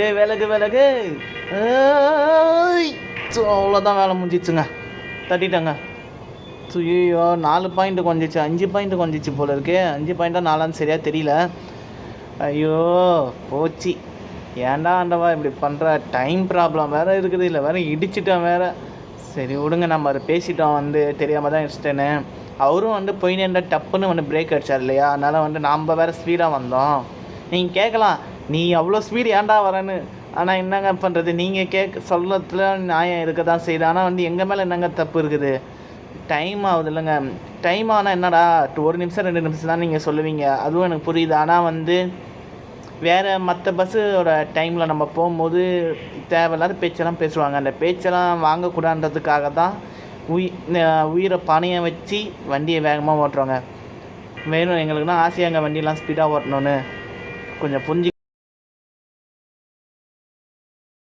ஏய் விலகு விலகு. அவ்வளோதான் வேலை முடிஞ்சிச்சுங்க. தட்டிட்டேங்க. ஐயோ நாலு பாயிண்ட் குறைஞ்சிச்சு அஞ்சு பாயிண்ட் குறைஞ்சிச்சு போல இருக்கே. அஞ்சு பாயிண்ட்டாக நாலான்னு சரியாக தெரியல. ஐயோ போச்சு. ஏன்டா ஆண்டவா இப்படி பண்ணுற டைம் ப்ராப்ளம் வேறு இருக்குது இல்லை வேறு இடிச்சிட்டோம் வேறு. சரி விடுங்க நம்ம அதை பேசிட்டோம் வந்து. தெரியாமல் தான் இடிச்சிட்டேன்னு. அவரும் வந்து போயினேண்ட டப்புன்னு வந்து பிரேக் அடிச்சார் இல்லையா? அதனால் வந்து நாம் வேறு ஸ்பீடாக வந்தோம். நீங்கள் கேட்கலாம் நீ அவ்வளோ ஸ்பீடு ஏன்டா வரேன்னு? ஆனால் என்னங்க பண்ணுறது நீங்கள் கேட்க சொல்லத்தில் நியாயம் இருக்க தான் செய்யுது. ஆனால் வந்து எங்கள் மேலே என்னங்க தப்பு இருக்குது? டைம் ஆகுது இல்லைங்க. டைம் ஆனால் என்னடா? ஒரு நிமிஷம் ரெண்டு நிமிஷம் தான் நீங்கள் சொல்லுவீங்க. அதுவும் எனக்கு புரியுது. ஆனால் வந்து வேறு மற்ற பஸ்ஸோட டைமில் நம்ம போகும்போது தேவையில்லாத பேச்செல்லாம் பேசுவாங்க. அந்த பேச்செல்லாம் வாங்கக்கூடாதுன்றதுக்காக தான் உயி உயிரை பணையம் வச்சு வண்டியை வேகமாக ஓட்டுறோங்க வேணும் எங்களுக்குன்னா ஆசையாங்க வண்டியெலாம் ஸ்பீடாக ஓட்டணும்னு. கொஞ்சம் புரிஞ்சு